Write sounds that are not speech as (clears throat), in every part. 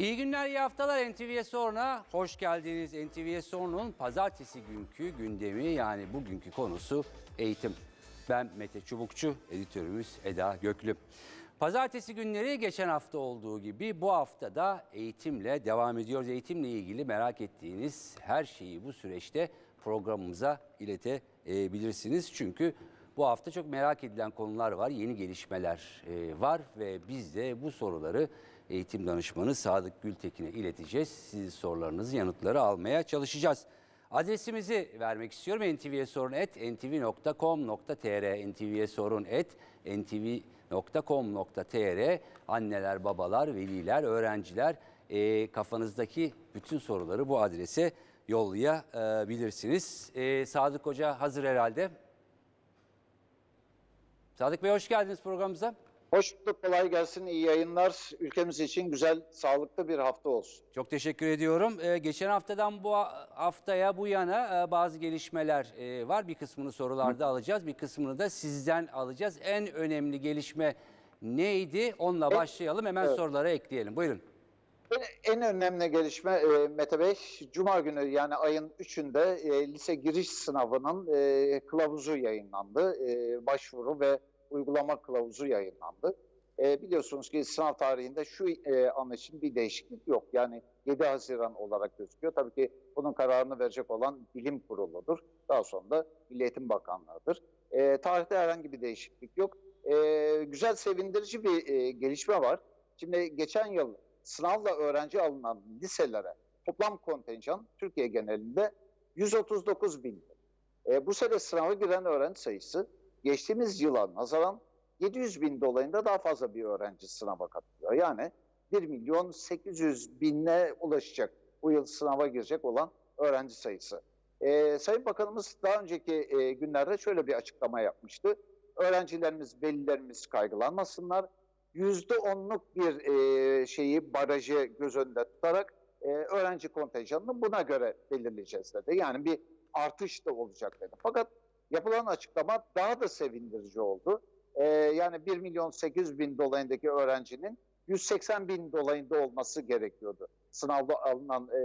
İyi günler, iyi haftalar NTV'ye sonra. Hoş geldiniz. NTV'ye sonunun pazartesi günkü gündemi yani bugünkü konusu eğitim. Ben Mete Çubukçu, editörümüz Eda Göklü. Pazartesi günleri geçen hafta olduğu gibi bu hafta da eğitimle devam ediyoruz. Eğitimle ilgili merak ettiğiniz her şeyi bu süreçte programımıza iletebilirsiniz. Çünkü bu hafta çok merak edilen konular var, yeni gelişmeler e, var ve biz de bu soruları eğitim danışmanı Sadık Gültekin'e ileteceğiz. Sizin sorularınızı, yanıtları almaya çalışacağız. Adresimizi vermek istiyorum. NTV'ye sorun et ntv.com.tr NTV'ye sorun et ntv.com.tr Anneler, babalar, veliler, öğrenciler e, kafanızdaki bütün soruları bu adrese yollayabilirsiniz. E, Sadık Hoca hazır herhalde. Sadık Bey hoş geldiniz programımıza. Hoş bulduk, kolay gelsin, iyi yayınlar. Ülkemiz için güzel, sağlıklı bir hafta olsun. Çok teşekkür ediyorum. Ee, geçen haftadan bu haftaya bu yana e, bazı gelişmeler e, var. Bir kısmını sorularda alacağız, bir kısmını da sizden alacağız. En önemli gelişme neydi? Onunla başlayalım. Hemen evet. sorulara ekleyelim. Buyurun. En- En önemli gelişme e, Mete Bey, Cuma günü yani ayın 3'ünde e, lise giriş sınavının e, kılavuzu yayınlandı. E, başvuru ve uygulama kılavuzu yayınlandı. E, biliyorsunuz ki sınav tarihinde şu e, an için bir değişiklik yok. Yani 7 Haziran olarak gözüküyor. Tabii ki bunun kararını verecek olan bilim kuruludur. Daha sonra da Milli Eğitim Bakanlığı'dır. E, tarihte herhangi bir değişiklik yok. E, güzel, sevindirici bir e, gelişme var. Şimdi geçen yıl sınavla öğrenci alınan liselere toplam kontenjan Türkiye genelinde 139 bin. E, bu sene sınava giren öğrenci sayısı geçtiğimiz yıla nazaran 700 bin dolayında daha fazla bir öğrenci sınava katılıyor. Yani 1 milyon 800 binle ulaşacak bu yıl sınava girecek olan öğrenci sayısı. E, Sayın Bakanımız daha önceki e, günlerde şöyle bir açıklama yapmıştı. Öğrencilerimiz, velilerimiz kaygılanmasınlar. %10'luk bir e, şeyi, barajı göz önünde tutarak e, öğrenci kontenjanını buna göre belirleyeceğiz dedi. Yani bir artış da olacak dedi. Fakat yapılan açıklama daha da sevindirici oldu. E, yani 1 milyon 800 bin dolayındaki öğrencinin 180 bin dolayında olması gerekiyordu. Sınavda alınan e,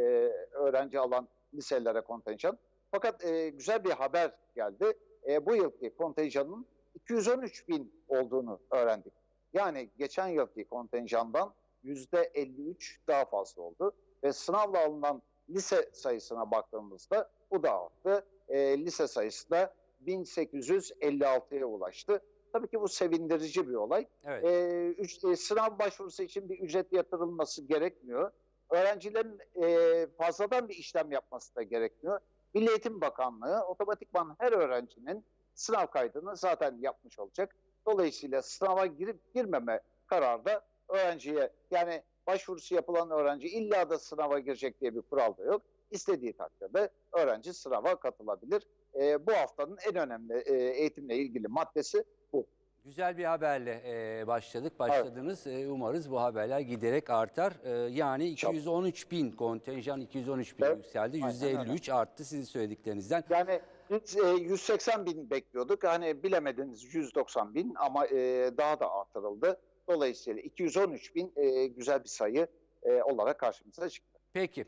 öğrenci alan liselere kontenjan. Fakat e, güzel bir haber geldi. E, bu yılki kontenjanın 213 bin olduğunu öğrendik. Yani geçen yılki kontenjandan %53 daha fazla oldu. Ve sınavla alınan lise sayısına baktığımızda bu da arttı. E, lise sayısı da 1856'ya ulaştı. Tabii ki bu sevindirici bir olay. Evet. E, üç- e, sınav başvurusu için bir ücret yatırılması gerekmiyor. Öğrencilerin e, fazladan bir işlem yapması da gerekmiyor. Milli Eğitim Bakanlığı otomatikman her öğrencinin sınav kaydını zaten yapmış olacak. Dolayısıyla sınava girip girmeme kararı da öğrenciye yani başvurusu yapılan öğrenci illa da sınava girecek diye bir kural da yok. İstediği takdirde öğrenci sınava katılabilir. E, bu haftanın en önemli e, eğitimle ilgili maddesi bu. Güzel bir haberle e, başladık. Başladınız. E, umarız bu haberler giderek artar. E, yani 213 bin kontenjan 213 bin Evet, yükseldi. aynen %53 arttı sizin söylediklerinizden. Yani biz e, 180 bin bekliyorduk. Hani bilemediniz 190 bin ama e, daha da artırıldı. Dolayısıyla 213 bin e, güzel bir sayı e, olarak karşımıza çıktı. Peki.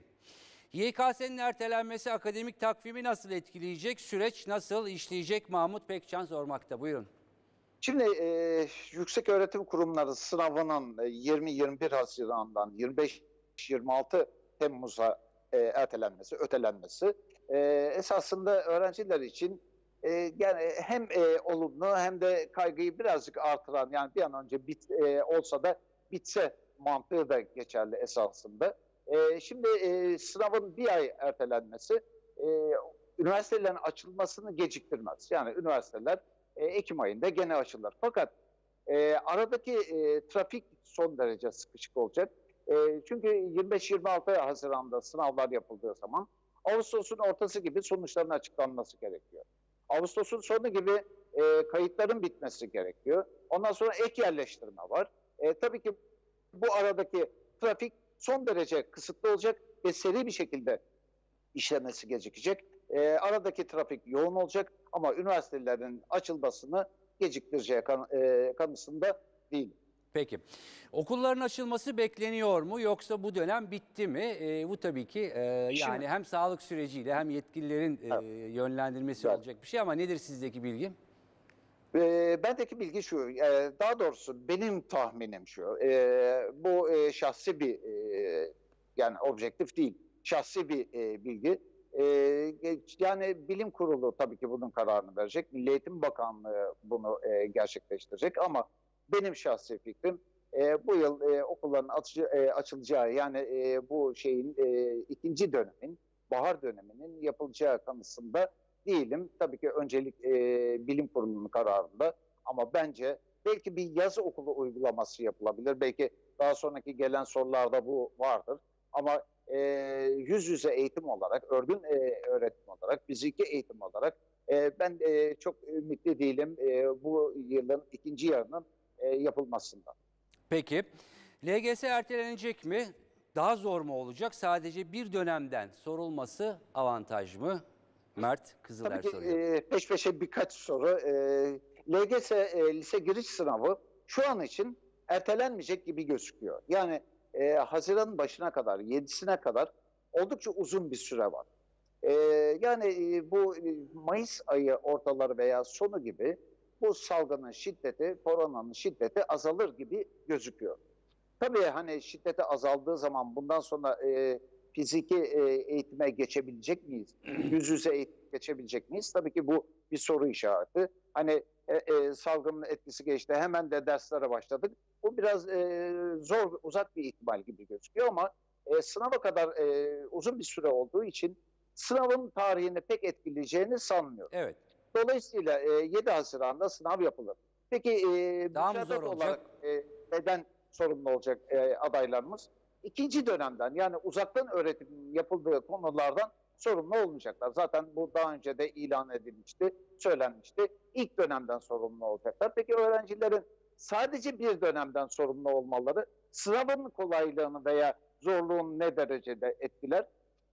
YKS'nin ertelenmesi akademik takvimi nasıl etkileyecek? Süreç nasıl işleyecek? Mahmut Pekcan sormakta. Buyurun. Şimdi e, yüksek öğretim kurumları sınavının e, 20-21 Haziran'dan 25-26 Temmuz'a e, ertelenmesi, ötelenmesi e, esasında öğrenciler için e, yani hem e, olumlu hem de kaygıyı birazcık artıran yani bir an önce bit, e, olsa da bitse mantığı da geçerli esasında. E, şimdi e, sınavın bir ay ertelenmesi e, üniversitelerin açılmasını geciktirmez. Yani üniversiteler e, Ekim ayında gene açılır. Fakat e, aradaki e, trafik son derece sıkışık olacak. E, çünkü 25-26 Haziran'da sınavlar yapıldığı zaman Ağustos'un ortası gibi sonuçların açıklanması gerekiyor. Ağustos'un sonu gibi e, kayıtların bitmesi gerekiyor. Ondan sonra ek yerleştirme var. E, tabii ki bu aradaki trafik son derece kısıtlı olacak ve seri bir şekilde işlemesi gecikecek. E, aradaki trafik yoğun olacak ama üniversitelerin açılmasını geciktireceği kan, e, kanısında değil. Peki. Okulların açılması bekleniyor mu yoksa bu dönem bitti mi? Ee, bu tabii ki e, yani Şimdi- hem sağlık süreciyle hem yetkililerin e, yönlendirmesi Evet. olacak bir şey ama nedir sizdeki bilgi? Ee, bendeki bilgi şu, e, daha doğrusu benim tahminim şu, e, bu e, şahsi bir, e, yani objektif değil, şahsi bir e, bilgi. E, yani bilim kurulu tabii ki bunun kararını verecek, Milli Eğitim Bakanlığı bunu e, gerçekleştirecek ama benim şahsi fikrim e, bu yıl e, okulların açı- e, açılacağı, yani e, bu şeyin e, ikinci dönemin, bahar döneminin yapılacağı kanısında değilim. Tabii ki öncelik e, bilim kurulunun kararında ama bence belki bir yaz okulu uygulaması yapılabilir. Belki daha sonraki gelen sorularda bu vardır. Ama e, yüz yüze eğitim olarak, örgün e, öğretim olarak, fiziki eğitim olarak e, ben e, çok ümitli değilim e, bu yılın ikinci yarının e, yapılmasından. Peki LGS ertelenecek mi? Daha zor mu olacak? Sadece bir dönemden sorulması avantaj mı? Mert Kızıler Tabii ki soruyor. e, peş peşe birkaç soru. E, LGS e, lise giriş sınavı şu an için ertelenmeyecek gibi gözüküyor. Yani e, Haziran'ın başına kadar, 7'sine kadar oldukça uzun bir süre var. E, yani e, bu e, Mayıs ayı ortaları veya sonu gibi bu salgının şiddeti, koronanın şiddeti azalır gibi gözüküyor. Tabii hani şiddeti azaldığı zaman bundan sonra e, fiziki e, eğitime geçebilecek miyiz? (clears throat) Yüz yüze eğitim geçebilecek miyiz? Tabii ki bu bir soru işareti. Hani e, e, salgının etkisi geçti hemen de derslere başladık. Bu biraz e, zor, uzak bir ihtimal gibi gözüküyor ama e, sınava kadar e, uzun bir süre olduğu için sınavın tarihini pek etkileyeceğini sanmıyorum. Evet. Dolayısıyla e, 7 Haziran'da sınav yapılır. Peki e, Daha mı zor olacak? olarak e, neden sorumlu olacak e, adaylarımız? İkinci dönemden yani uzaktan öğretim yapıldığı konulardan sorumlu olmayacaklar. Zaten bu daha önce de ilan edilmişti, söylenmişti. İlk dönemden sorumlu olacaklar. Peki öğrencilerin sadece bir dönemden sorumlu olmaları sınavın kolaylığını veya zorluğunu ne derecede etkiler?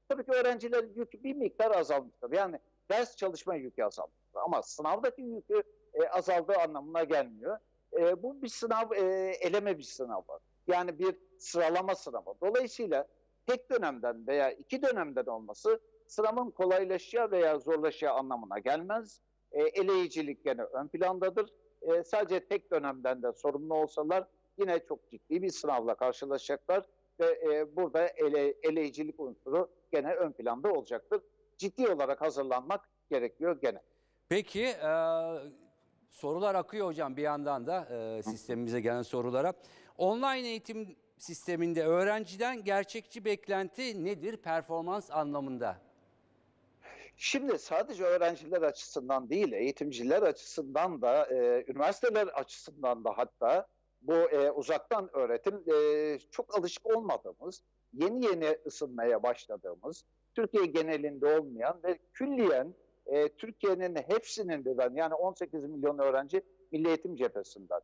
Tabii ki öğrencilerin yükü bir miktar azalmıştır. Yani ders çalışma yükü azalmıştır. Ama sınavdaki yükü e, azaldığı anlamına gelmiyor. E, bu bir sınav, e, eleme bir sınav var. Yani bir sıralama sınavı. Dolayısıyla tek dönemden veya iki dönemden olması sınavın kolaylaşacağı veya zorlaşacağı anlamına gelmez. E, eleyicilik gene ön plandadır. E, sadece tek dönemden de sorumlu olsalar yine çok ciddi bir sınavla karşılaşacaklar ve e, burada ele, eleyicilik unsuru gene ön planda olacaktır. Ciddi olarak hazırlanmak gerekiyor gene. Peki e, sorular akıyor hocam bir yandan da e, sistemimize gelen sorulara. Online eğitim sisteminde öğrenciden gerçekçi beklenti nedir performans anlamında? Şimdi sadece öğrenciler açısından değil, eğitimciler açısından da, e, üniversiteler açısından da hatta bu e, uzaktan öğretim e, çok alışık olmadığımız, yeni yeni ısınmaya başladığımız, Türkiye genelinde olmayan ve külliyen e, Türkiye'nin hepsinin birden yani 18 milyon öğrenci milli eğitim cephesinden.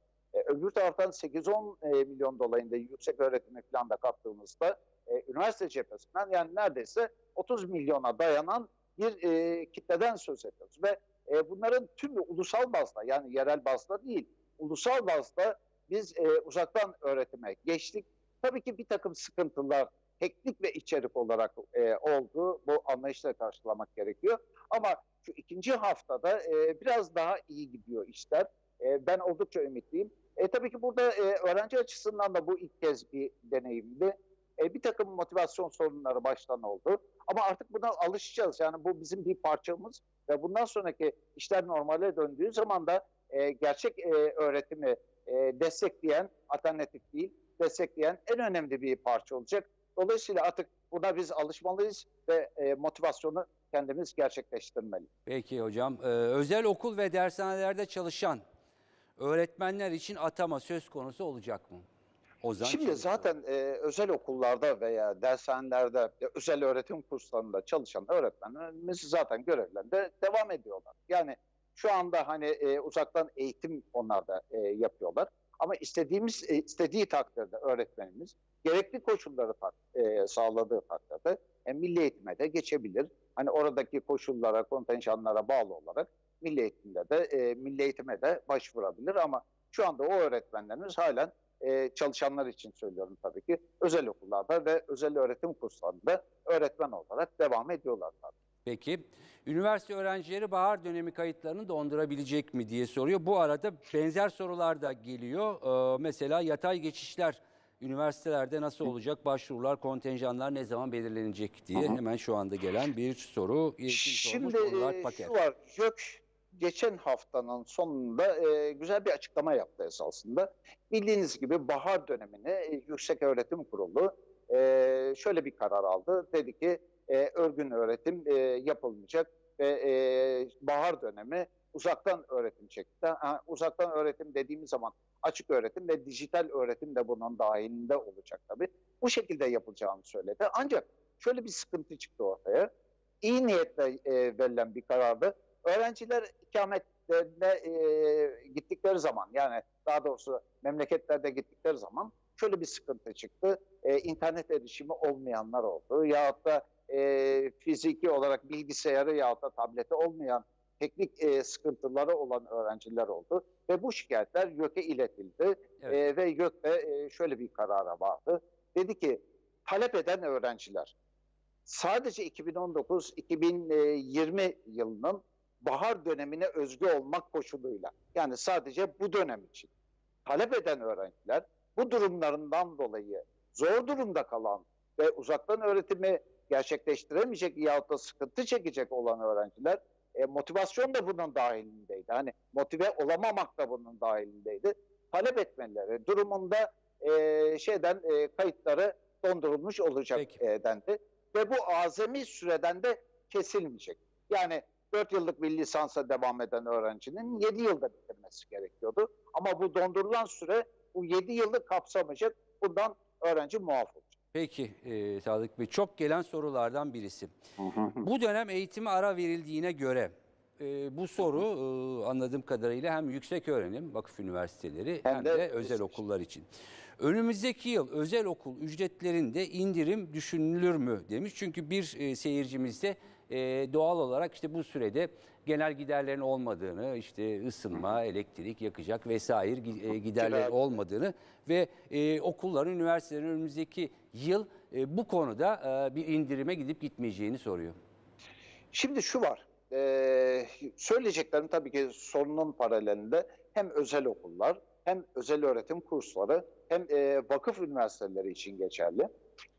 Öbür taraftan 8-10 e, milyon dolayında yüksek öğretimi falan da kattığımızda e, üniversite cephesinden yani neredeyse 30 milyona dayanan bir e, kitleden söz ediyoruz. Ve e, bunların tümü ulusal bazda yani yerel bazda değil, ulusal bazda biz e, uzaktan öğretime geçtik. Tabii ki bir takım sıkıntılar teknik ve içerik olarak e, oldu. Bu anlayışla karşılamak gerekiyor. Ama şu ikinci haftada e, biraz daha iyi gidiyor işler. E, ben oldukça ümitliyim. E, tabii ki burada e, öğrenci açısından da bu ilk kez bir deneyimdi. E, bir takım motivasyon sorunları baştan oldu. Ama artık buna alışacağız. Yani bu bizim bir parçamız ve bundan sonraki işler normale döndüğü zaman da e, gerçek e, öğretimi e, destekleyen, alternatif değil, destekleyen en önemli bir parça olacak. Dolayısıyla artık buna biz alışmalıyız ve e, motivasyonu kendimiz gerçekleştirmeliyiz. Peki hocam e, özel okul ve dershanelerde çalışan öğretmenler için atama söz konusu olacak mı? Ozan Şimdi Çelik zaten e, özel okullarda veya dershanelerde, özel öğretim kurslarında çalışan öğretmenlerimiz zaten görevlerinde devam ediyorlar. Yani şu anda hani e, uzaktan eğitim onlar da e, yapıyorlar. Ama istediğimiz e, istediği takdirde öğretmenimiz gerekli koşulları tak, e, sağladığı takdirde e, milli eğitime de geçebilir. Hani oradaki koşullara, kontenjanlara bağlı olarak milli eğitimde de e, milli eğitime de başvurabilir ama şu anda o öğretmenlerimiz halen e, çalışanlar için söylüyorum tabii ki. Özel okullarda ve özel öğretim kurslarında öğretmen olarak devam ediyorlar tabii. Peki üniversite öğrencileri bahar dönemi kayıtlarını dondurabilecek mi diye soruyor. Bu arada benzer sorular da geliyor. Ee, mesela yatay geçişler üniversitelerde nasıl olacak? Başvurular, kontenjanlar ne zaman belirlenecek diye hemen şu anda gelen bir soru. Şimdi e, şu var, YÖK geçen haftanın sonunda e, güzel bir açıklama yaptı esasında. Bildiğiniz gibi bahar dönemine e, Yüksek Öğretim Kurulu e, şöyle bir karar aldı. Dedi ki e, örgün öğretim e, yapılmayacak ve e, bahar dönemi uzaktan öğretim şeklinde. Ha, uzaktan öğretim dediğimiz zaman açık öğretim ve dijital öğretim de bunun dahilinde olacak tabii. Bu şekilde yapılacağını söyledi. Ancak şöyle bir sıkıntı çıktı ortaya. İyi niyetle e, verilen bir karardı. Öğrenciler ikametlerine e, gittikleri zaman yani daha doğrusu memleketlerde gittikleri zaman şöyle bir sıkıntı çıktı. E, internet erişimi olmayanlar oldu. Yahut da e, fiziki olarak bilgisayarı yahut da tableti olmayan teknik e, sıkıntıları olan öğrenciler oldu. Ve bu şikayetler YÖK'e iletildi. Evet. E, ve YÖK de e, şöyle bir karara vardı. Dedi ki talep eden öğrenciler sadece 2019-2020 yılının bahar dönemine özgü olmak koşuluyla yani sadece bu dönem için talep eden öğrenciler bu durumlarından dolayı zor durumda kalan ve uzaktan öğretimi gerçekleştiremeyecek yahut da sıkıntı çekecek olan öğrenciler e, motivasyon da bunun dahilindeydi. Hani motive olamamak da bunun dahilindeydi. Talep etmeleri durumunda e, şeyden e, kayıtları dondurulmuş olacak Peki. e, dendi. Ve bu azami süreden de kesilmeyecek. Yani 4 yıllık bir lisansa devam eden öğrencinin 7 yılda bitirmesi gerekiyordu. Ama bu dondurulan süre bu 7 yılı kapsamayacak. Bundan öğrenci muaf olacak. Peki e, Sadık Bey çok gelen sorulardan birisi. Bu dönem eğitime ara verildiğine göre e, bu soru e, anladığım kadarıyla hem yüksek öğrenim vakıf üniversiteleri hem, Hem de, de özel lise okullar için. Önümüzdeki yıl özel okul ücretlerinde indirim düşünülür mü demiş. Çünkü bir e, seyircimiz de e, doğal olarak işte bu sürede genel giderlerin olmadığını, işte ısınma, elektrik, yakacak vesaire e, giderler Kira. olmadığını ve e, okulların, üniversitelerin önümüzdeki yıl e, bu konuda e, bir indirime gidip gitmeyeceğini soruyor. Şimdi şu var. Ee, söyleyeceklerim tabii ki sorunun paralelinde hem özel okullar hem özel öğretim kursları hem e, vakıf üniversiteleri için geçerli.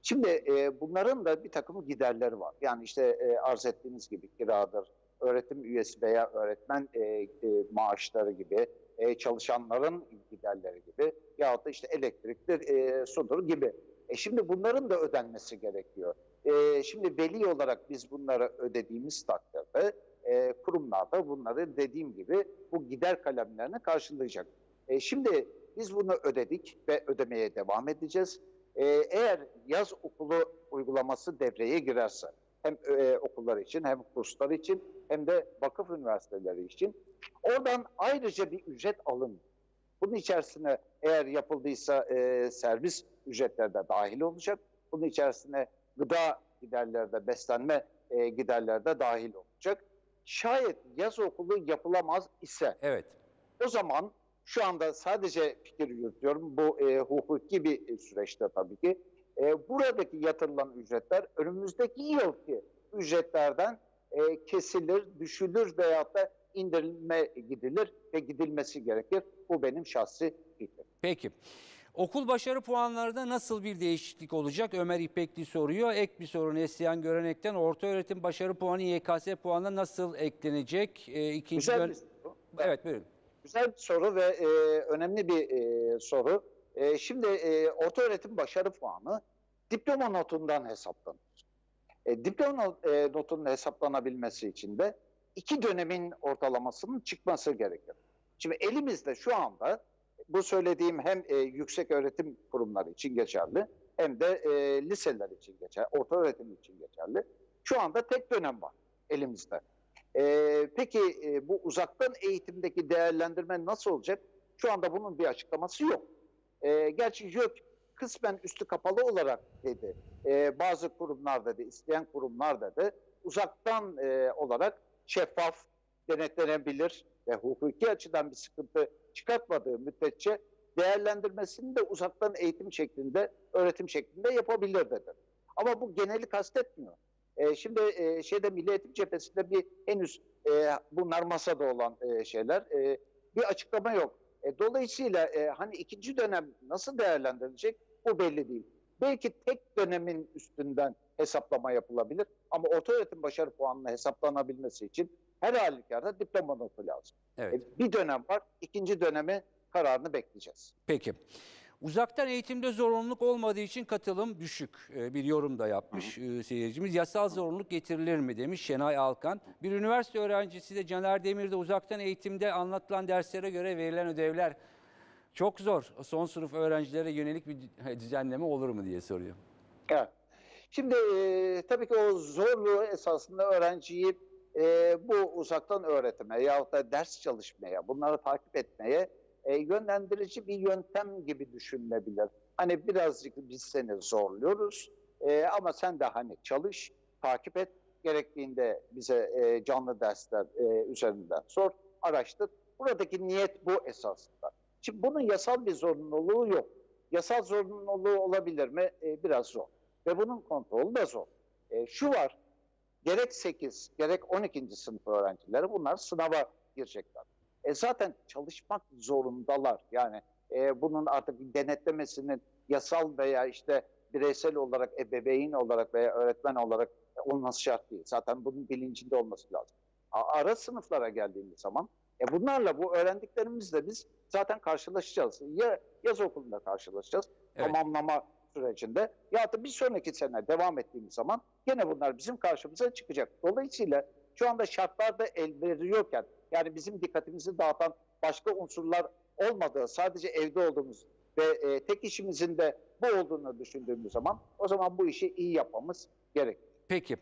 Şimdi e, bunların da bir takım giderleri var. Yani işte e, arz ettiğiniz gibi kiradır, öğretim üyesi veya öğretmen e, e, maaşları gibi, e, çalışanların giderleri gibi yahut da işte elektriktir, e, sudur gibi. E şimdi bunların da ödenmesi gerekiyor. E, şimdi veli olarak biz bunları ödediğimiz takdirde e, kurumlar da bunları dediğim gibi bu gider kalemlerini karşılayacak. E, şimdi biz bunu ödedik ve ödemeye devam edeceğiz. E, eğer yaz okulu uygulaması devreye girerse hem e, okullar için hem kurslar için hem de vakıf üniversiteleri için oradan ayrıca bir ücret alın. Bunun içerisine eğer yapıldıysa e, servis ücretleri de dahil olacak. Bunun içerisine gıda giderleri de beslenme e, giderleri de dahil olacak. Şayet yaz okulu yapılamaz ise Evet. o zaman şu anda sadece fikir yürütüyorum. Bu e, hukuki bir süreçte tabii ki. E, buradaki yatırılan ücretler önümüzdeki yılki ücretlerden e, kesilir, düşülür veyahut da indirilme gidilir ve gidilmesi gerekir. Bu benim şahsi fikrim. Peki. Okul başarı puanlarında nasıl bir değişiklik olacak? Ömer İpekli soruyor. Ek bir soru Neslihan Görenek'ten. Orta öğretim başarı puanı YKS puanına nasıl eklenecek? Ee, ikinci Güzel bir soru. Evet buyurun. Güzel bir soru ve e, önemli bir e, soru. E, şimdi e, orta öğretim başarı puanı diploma notundan hesaplanır. E, diploma e, notunun hesaplanabilmesi için de iki dönemin ortalamasının çıkması gerekir. Şimdi elimizde şu anda bu söylediğim hem e, yüksek öğretim kurumları için geçerli hem de e, liseler için geçerli, orta öğretim için geçerli. Şu anda tek dönem var elimizde. Ee, peki e, bu uzaktan eğitimdeki değerlendirme nasıl olacak? Şu anda bunun bir açıklaması yok. Ee, gerçi YÖK kısmen üstü kapalı olarak dedi. Ee, bazı kurumlar dedi, isteyen kurumlar dedi. Uzaktan e, olarak şeffaf, denetlenebilir ve hukuki açıdan bir sıkıntı çıkartmadığı müddetçe değerlendirmesini de uzaktan eğitim şeklinde, öğretim şeklinde yapabilir dedi. Ama bu geneli kastetmiyor. E, şimdi e, şeyde Milli Eğitim Cephesi'nde bir henüz e, bunlar masada olan e, şeyler e, bir açıklama yok. E, dolayısıyla e, hani ikinci dönem nasıl değerlendirilecek bu belli değil. Belki tek dönemin üstünden hesaplama yapılabilir ama orta öğretim başarı puanının hesaplanabilmesi için her halükarda diploma notu lazım. Evet. E, bir dönem var, ikinci dönemi kararını bekleyeceğiz. Peki. Uzaktan eğitimde zorunluluk olmadığı için katılım düşük. Ee, Bir yorum da yapmış e, seyircimiz. Yasal zorunluluk getirilir mi demiş Şenay Alkan. Bir üniversite öğrencisi de Caner Demir'de uzaktan eğitimde anlatılan derslere göre verilen ödevler çok zor. Son sınıf öğrencilere yönelik bir düzenleme olur mu diye soruyor. Evet. Şimdi e, tabii ki o zorluğu esasında öğrenciyi e, bu uzaktan öğretime yahut da ders çalışmaya, bunları takip etmeye e, yönlendirici bir yöntem gibi düşünülebilir. Hani birazcık biz seni zorluyoruz e, ama sen de hani çalış, takip et, gerektiğinde bize e, canlı dersler e, üzerinden sor, araştır. Buradaki niyet bu esasında. Şimdi bunun yasal bir zorunluluğu yok. Yasal zorunluluğu olabilir mi? E, biraz zor. Ve bunun kontrolü de zor. E, şu var, gerek 8, gerek 12. sınıf öğrencileri bunlar sınava girecekler. E zaten çalışmak zorundalar. Yani e, bunun artık denetlemesinin yasal veya işte bireysel olarak, ebeveyn olarak veya öğretmen olarak olması şart değil. Zaten bunun bilincinde olması lazım. Ara sınıflara geldiğimiz zaman e bunlarla bu öğrendiklerimizle biz zaten karşılaşacağız. Ya yaz okulunda karşılaşacağız Evet. tamamlama sürecinde ya da bir sonraki sene devam ettiğimiz zaman gene bunlar bizim karşımıza çıkacak. Dolayısıyla şu anda şartlar da el veriyorken yani bizim dikkatimizi dağıtan başka unsurlar olmadığı sadece evde olduğumuz ve e, tek işimizin de bu olduğunu düşündüğümüz zaman o zaman bu işi iyi yapmamız gerekir. Peki.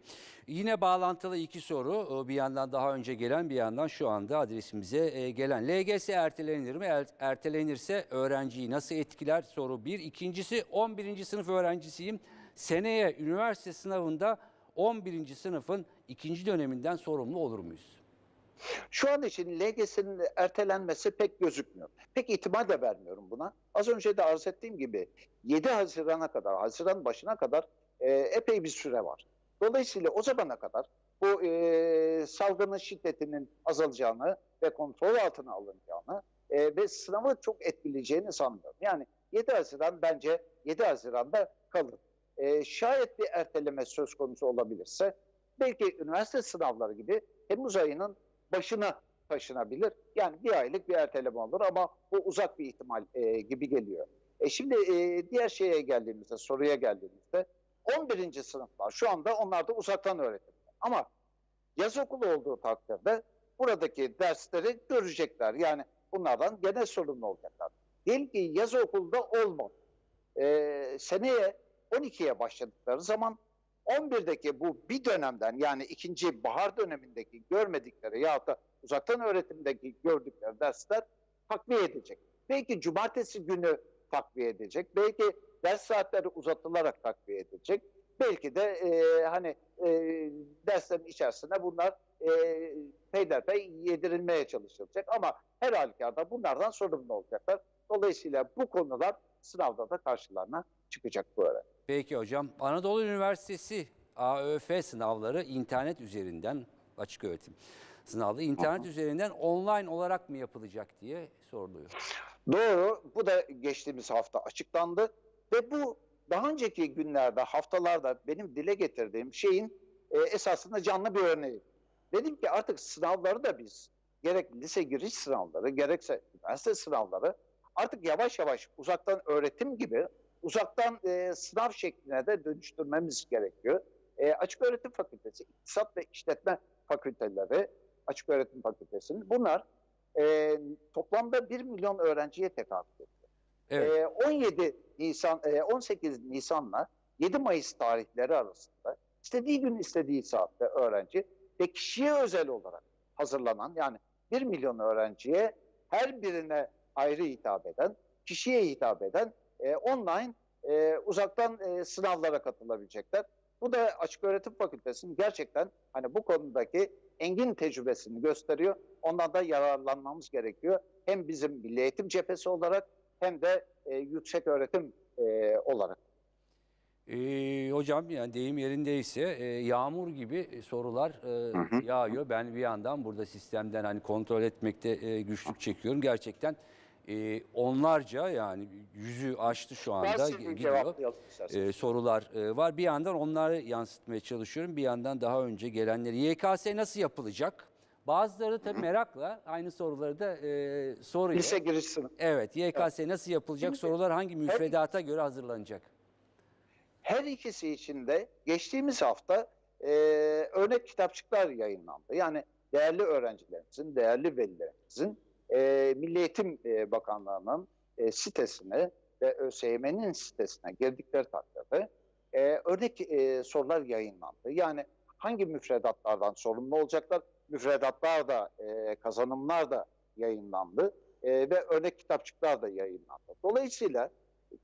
Yine bağlantılı iki soru. Ee, Bir yandan daha önce gelen bir yandan şu anda adresimize e, gelen. LGS ertelenir mi? Er- Ertelenirse öğrenciyi nasıl etkiler? Soru bir. İkincisi 11. sınıf öğrencisiyim. Seneye üniversite sınavında 11. sınıfın ikinci döneminden sorumlu olur muyuz? Şu an için LGS'nin ertelenmesi pek gözükmüyor. Pek ihtimal de vermiyorum buna. Az önce de arz ettiğim gibi 7 Haziran'a kadar, Haziran başına kadar e, epey bir süre var. Dolayısıyla o zamana kadar bu e, salgının şiddetinin azalacağını ve kontrol altına alınacağını e, ve sınavı çok etkileyeceğini sanmıyorum. Yani 7 Haziran bence 7 Haziran'da kalır. E, şayet bir erteleme söz konusu olabilirse belki üniversite sınavları gibi Temmuz ayının başına taşınabilir. Yani bir aylık bir erteleme olur ama bu uzak bir ihtimal e, gibi geliyor. E şimdi e, diğer şeye geldiğimizde, soruya geldiğimizde 11. sınıflar şu anda onlar da uzaktan öğretim. Ama yaz okulu olduğu takdirde buradaki dersleri görecekler. Yani bunlardan gene sorumlu olacaklar. Diyelim ki yaz okulda olmadı. E, seneye 12'ye başladıkları zaman 11'deki bu bir dönemden yani ikinci bahar dönemindeki görmedikleri ya da uzaktan öğretimdeki gördükleri dersler takviye edecek. Belki cumartesi günü takviye edecek. Belki ders saatleri uzatılarak takviye edecek. Belki de e, hani e, derslerin içerisinde bunlar e, peyderpey yedirilmeye çalışılacak. Ama her halükarda bunlardan sorumlu olacaklar. Dolayısıyla bu konular sınavda da karşılarına çıkacak bu öğrenci. Peki hocam. Anadolu Üniversitesi AÖF sınavları internet üzerinden açık öğretim sınavı internet üzerinden online olarak mı yapılacak diye soruluyor. Doğru. Bu da geçtiğimiz hafta açıklandı. Ve bu daha önceki günlerde, haftalarda benim dile getirdiğim şeyin e, esasında canlı bir örneği. Dedim ki artık sınavları da biz, gerek lise giriş sınavları, gerekse üniversite sınavları artık yavaş yavaş uzaktan öğretim gibi uzaktan e, sınav şekline de dönüştürmemiz gerekiyor. E, açık öğretim fakültesi, iktisat ve işletme fakülteleri, açık öğretim fakültesinin bunlar e, toplamda 1 milyon öğrenciye tekabül ediyor. Evet. E, 17 Nisan, e, 18 Nisan'la 7 Mayıs tarihleri arasında istediği gün istediği saatte öğrenci ve kişiye özel olarak hazırlanan yani 1 milyon öğrenciye her birine ayrı hitap eden, kişiye hitap eden e, online e, uzaktan e, sınavlara katılabilecekler. Bu da Açık Öğretim Fakültesi'nin gerçekten hani bu konudaki engin tecrübesini gösteriyor. Ondan da yararlanmamız gerekiyor. Hem bizim milli eğitim cephesi olarak hem de e, yüksek öğretim e, olarak. Ee, hocam yani deyim yerindeyse e, yağmur gibi sorular e, yağıyor. Ben bir yandan burada sistemden hani kontrol etmekte e, güçlük çekiyorum. Gerçekten e, onlarca yani yüzü aştı şu anda gidiyor. e, sorular e, var. Bir yandan onları yansıtmaya çalışıyorum. Bir yandan daha önce gelenleri. YKS nasıl yapılacak? Bazıları tabii merakla aynı soruları da e, soruyor. Lise giriş sınıfı. Evet, YKS nasıl yapılacak? Şimdi- Sorular hangi müfredata göre hazırlanacak? Her ikisi için de geçtiğimiz hafta e, örnek kitapçıklar yayınlandı. Yani değerli öğrencilerimizin, değerli velilerimizin e, Milli Eğitim e, Bakanlığı'nın e, sitesine ve ÖSYM'nin sitesine girdikleri takdirde e, örnek e, sorular yayınlandı. Yani hangi müfredatlardan sorumlu olacaklar? Müfredatlar da, e, kazanımlar da yayınlandı e, ve örnek kitapçıklar da yayınlandı. Dolayısıyla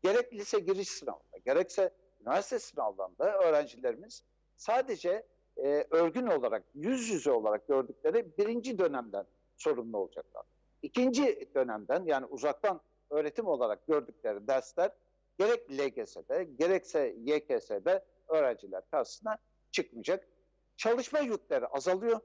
gerek lise giriş sınavında, gerekse üniversite sınavlarında öğrencilerimiz sadece e, örgün olarak, yüz yüze olarak gördükleri birinci dönemden sorumlu olacaklar. İkinci dönemden yani uzaktan öğretim olarak gördükleri dersler gerek LGS'de gerekse YKS'de öğrenciler karşısına çıkmayacak. Çalışma yükleri azalıyor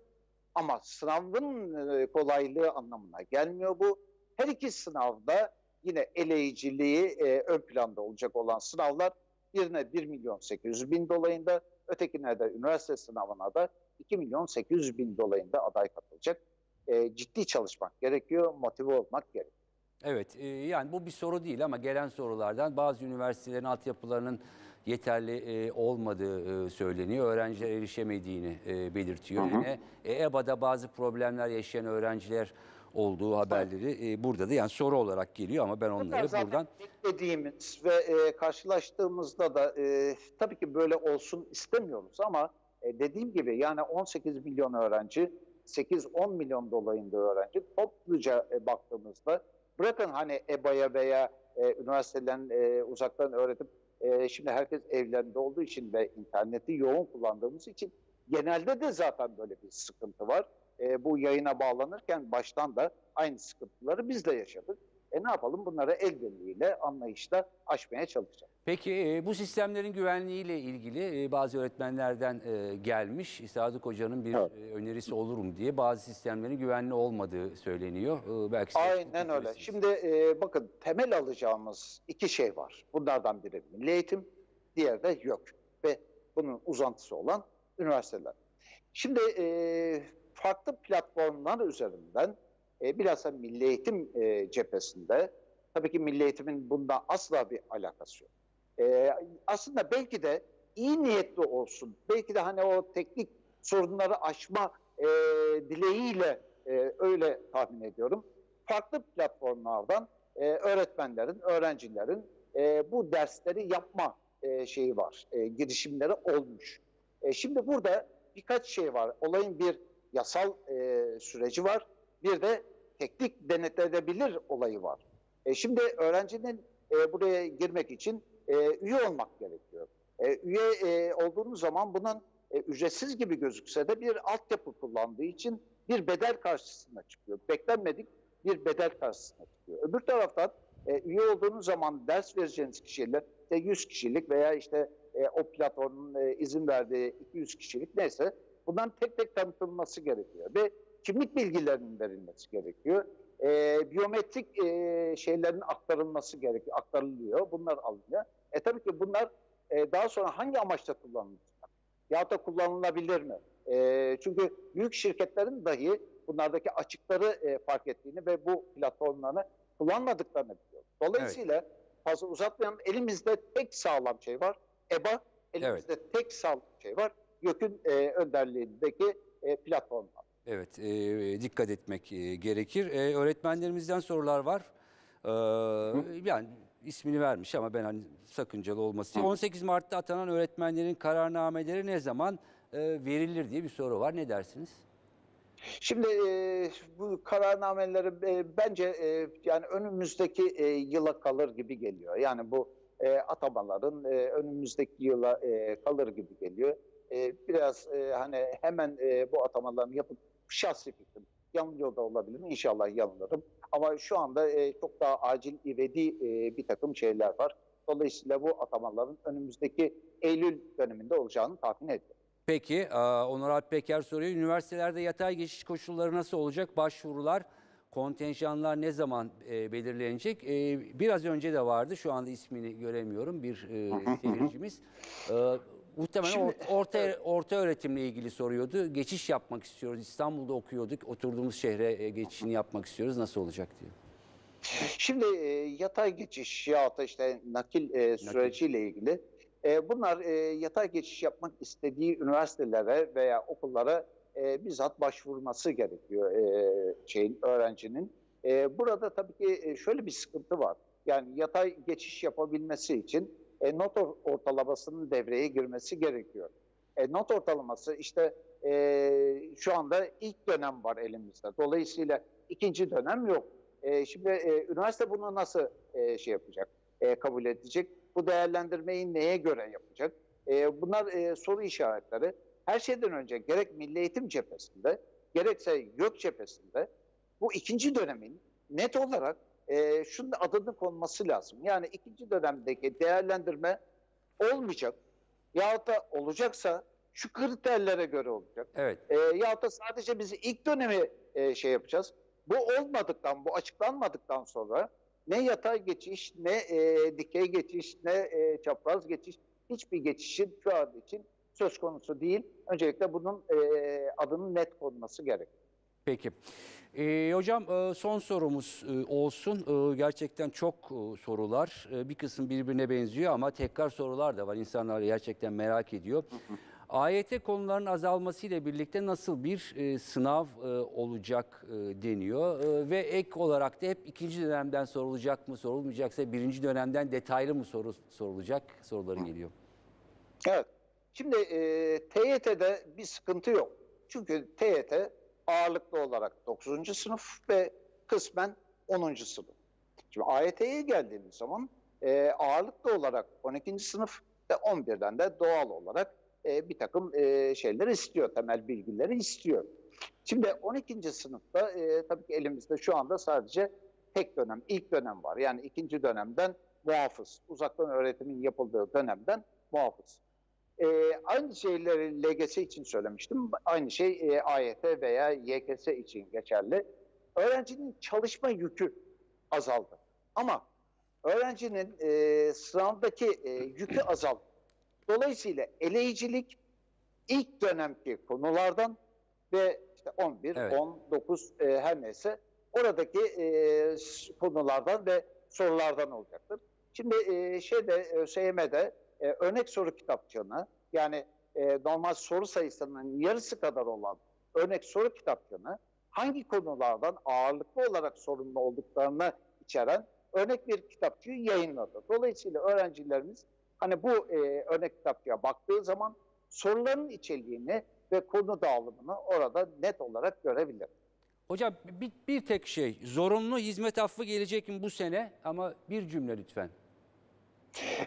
ama sınavın e, kolaylığı anlamına gelmiyor bu. Her iki sınavda yine eleyiciliği e, ön planda olacak olan sınavlar birine 1 milyon 800 bin dolayında, ötekine de üniversite sınavına da 2 milyon 800 bin dolayında aday katılacak. E, ciddi çalışmak gerekiyor, motive olmak gerekiyor. Evet, e, yani bu bir soru değil ama gelen sorulardan bazı üniversitelerin altyapılarının yeterli e, olmadığı e, söyleniyor. Öğrenciler erişemediğini e, belirtiyor. Yine e, EBA'da bazı problemler yaşayan öğrenciler olduğu haberleri e, burada da yani soru olarak geliyor ama ben Bunlar onları zaten buradan beklediğimiz ve e, karşılaştığımızda da e, tabii ki böyle olsun istemiyoruz ama e, dediğim gibi yani 18 milyon öğrenci, 8-10 milyon dolayında öğrenci topluca e, baktığımızda bırakın hani EBA'ya veya e, üniversiteden e, uzaktan öğretim e, şimdi herkes evlerinde olduğu için ve interneti yoğun kullandığımız için genelde de zaten böyle bir sıkıntı var. E, bu yayına bağlanırken baştan da aynı sıkıntıları biz de yaşadık. E ne yapalım? Bunları el birliğiyle, anlayışla aşmaya çalışacağız. Peki e, bu sistemlerin güvenliğiyle ilgili e, bazı öğretmenlerden e, gelmiş. Sadık Hoca'nın bir Evet. önerisi olur mu diye bazı sistemlerin güvenli olmadığı söyleniyor. Belki Aynen öyle. Şimdi bakın temel alacağımız iki şey var. Bunlardan biri milli eğitim, diğeri de yok. Ve bunun uzantısı olan üniversiteler. Şimdi farklı platformlar üzerinden e, bilhassa milli eğitim e, cephesinde tabii ki milli eğitimin bunda asla bir alakası yok. E, aslında belki de iyi niyetli olsun. Belki de hani o teknik sorunları aşma e, dileğiyle e, öyle tahmin ediyorum. Farklı platformlardan e, öğretmenlerin, öğrencilerin e, bu dersleri yapma e, şeyi var, e, girişimleri olmuş. E, şimdi burada birkaç şey var. Olayın bir yasal e, süreci var, bir de teknik denetlenebilir olayı var. E, şimdi öğrencinin e, buraya girmek için e, üye olmak gerekiyor. E, üye e, olduğunuz zaman bunun e, ücretsiz gibi gözükse de bir altyapı kullandığı için bir bedel karşısına çıkıyor. Beklenmedik bir bedel karşısına çıkıyor. Öbür taraftan e, üye olduğunuz zaman ders vereceğiniz kişiler işte 100 kişilik veya işte e, o platformun e, izin verdiği 200 kişilik neyse bunların tek tek tanıtılması gerekiyor ve kimlik bilgilerinin verilmesi gerekiyor. E, biyometrik e, şeylerin aktarılması gerekiyor, aktarılıyor. Bunlar alınıyor. E tabii ki bunlar e, daha sonra hangi amaçla kullanılacak? Ya da kullanılabilir mi? E, çünkü büyük şirketlerin dahi bunlardaki açıkları e, fark ettiğini ve bu platformlarını kullanmadıklarını biliyoruz. Dolayısıyla fazla uzatmayalım. Elimizde tek sağlam şey var. EBA. Elimizde tek sağlam şey var. YÖK'ün e, önderliğindeki e, platformlar. Evet, e, dikkat etmek e, gerekir. E, öğretmenlerimizden sorular var. E, yani ismini vermiş ama ben hani sakıncalı olması için. 18 Mart'ta atanan öğretmenlerin kararnameleri ne zaman e, verilir diye bir soru var. Ne dersiniz? Şimdi e, bu kararnameleri e, bence e, yani önümüzdeki e, yıla kalır gibi geliyor. Yani bu e, atamaların e, önümüzdeki yıla e, kalır gibi geliyor. E, biraz e, hani hemen e, bu atamaların yapıp şahsi fikrim Yanılıyor da olabilirim. İnşallah yanılırım. Ama şu anda e, çok daha acil ivedi e, bir takım şeyler var. Dolayısıyla bu atamaların önümüzdeki Eylül döneminde olacağını tahmin ediyorum. Peki, Onur Alp Peker soruyor. Üniversitelerde yatay geçiş koşulları nasıl olacak? Başvurular, kontenjanlar ne zaman e, belirlenecek? E, biraz önce de vardı, şu anda ismini göremiyorum bir e, (laughs) seyircimiz. E, muhtemelen Şimdi- or- orta, orta öğretimle ilgili soruyordu. Geçiş yapmak istiyoruz, İstanbul'da okuyorduk, oturduğumuz şehre e, geçişini yapmak istiyoruz. Nasıl olacak diyor. Şimdi e, yatay geçiş ya da işte nakil e, süreciyle ilgili e, bunlar e, yatay geçiş yapmak istediği üniversitelere veya okullara e, bizzat başvurması gerekiyor e, şeyin öğrencinin. E, burada tabii ki şöyle bir sıkıntı var. Yani yatay geçiş yapabilmesi için e, not or- ortalamasının devreye girmesi gerekiyor. E, not ortalaması işte e, şu anda ilk dönem var elimizde. Dolayısıyla ikinci dönem yok. E, şimdi e, üniversite bunu nasıl e, şey yapacak, e, kabul edecek? Bu değerlendirmeyi neye göre yapacak? E, bunlar e, soru işaretleri. Her şeyden önce gerek milli eğitim cephesinde, gerekse YÖK cephesinde bu ikinci dönemin net olarak e, şunun adını konması lazım. Yani ikinci dönemdeki değerlendirme olmayacak yahut da olacaksa şu kriterlere göre olacak. Evet. E, yahut da sadece biz ilk dönemi e, şey yapacağız. Bu olmadıktan, bu açıklanmadıktan sonra ne yatay geçiş, ne e, dikey geçiş, ne e, çapraz geçiş, hiçbir geçişin şu an için söz konusu değil. Öncelikle bunun e, adının net konması gerek. Peki. Ee, hocam e, son sorumuz e, olsun. E, gerçekten çok e, sorular. E, bir kısım birbirine benziyor ama tekrar sorular da var. İnsanlar gerçekten merak ediyor. (laughs) AYT konularının azalmasıyla birlikte nasıl bir e, sınav e, olacak e, deniyor. E, ve ek olarak da hep ikinci dönemden sorulacak mı, sorulmayacaksa birinci dönemden detaylı mı soru sorulacak soruları geliyor. Evet. Şimdi e, TYT'de bir sıkıntı yok. Çünkü TYT ağırlıklı olarak 9. sınıf ve kısmen 10. sınıf. Şimdi AYT'ye geldiğimiz zaman e, ağırlıklı olarak 12. sınıf ve 11'den de doğal olarak e, bir takım e, şeyler istiyor, temel bilgileri istiyor. Şimdi 12. sınıfta e, tabii ki elimizde şu anda sadece tek dönem, ilk dönem var. Yani ikinci dönemden muhafız, uzaktan öğretimin yapıldığı dönemden muhafız. E, aynı şeyleri LGS için söylemiştim. Aynı şey e, AYT veya YKS için geçerli. Öğrencinin çalışma yükü azaldı. Ama öğrencinin e, sınavdaki e, yükü azaldı. Dolayısıyla eleyicilik ilk dönemki konulardan ve işte 11, Evet. 10, 9 e, her neyse oradaki e, konulardan ve sorulardan olacaktır. Şimdi e, şeyde ÖSYM'de e, örnek soru kitapçığını yani e, normal soru sayısının yarısı kadar olan örnek soru kitapçığını hangi konulardan ağırlıklı olarak sorumlu olduklarını içeren örnek bir kitapçığı yayınladı. Dolayısıyla öğrencilerimiz hani bu e, örnek kitapçıya baktığı zaman soruların içeriğini ve konu dağılımını orada net olarak görebilir. Hocam bir, bir tek şey, zorunlu hizmet affı gelecek mi bu sene ama bir cümle lütfen.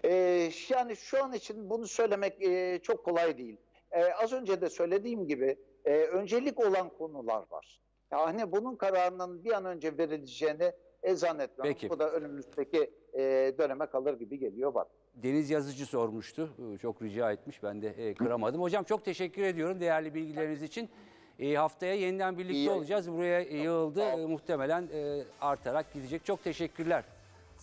Ee, yani şu an için bunu söylemek e, çok kolay değil. Ee, az önce de söylediğim gibi e, öncelik olan konular var. Yani bunun kararının bir an önce verileceğini e, zannetmiyorum. Peki. Bu da önümüzdeki e, döneme kalır gibi geliyor bana. Deniz Yazıcı sormuştu. Çok rica etmiş. Ben de e, kıramadım. Hocam çok teşekkür ediyorum değerli bilgileriniz için. E, haftaya yeniden birlikte İyi. olacağız. Buraya yığıldı. E, muhtemelen e, artarak gidecek. Çok teşekkürler.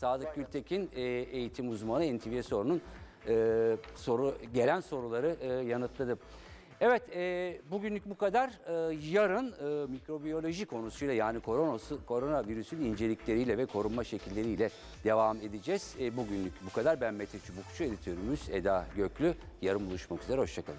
Sadık Gültekin e, eğitim uzmanı NTV Soru'nun e, soru gelen soruları e, yanıtladı. Evet, e, bugünlük bu kadar. E, yarın e, mikrobiyoloji konusuyla yani koronası, koronavirüsün incelikleriyle ve korunma şekilleriyle devam edeceğiz. E, bugünlük bu kadar. Ben Mete Çubukçu, editörümüz Eda Göklü. Yarın buluşmak üzere, hoşçakalın.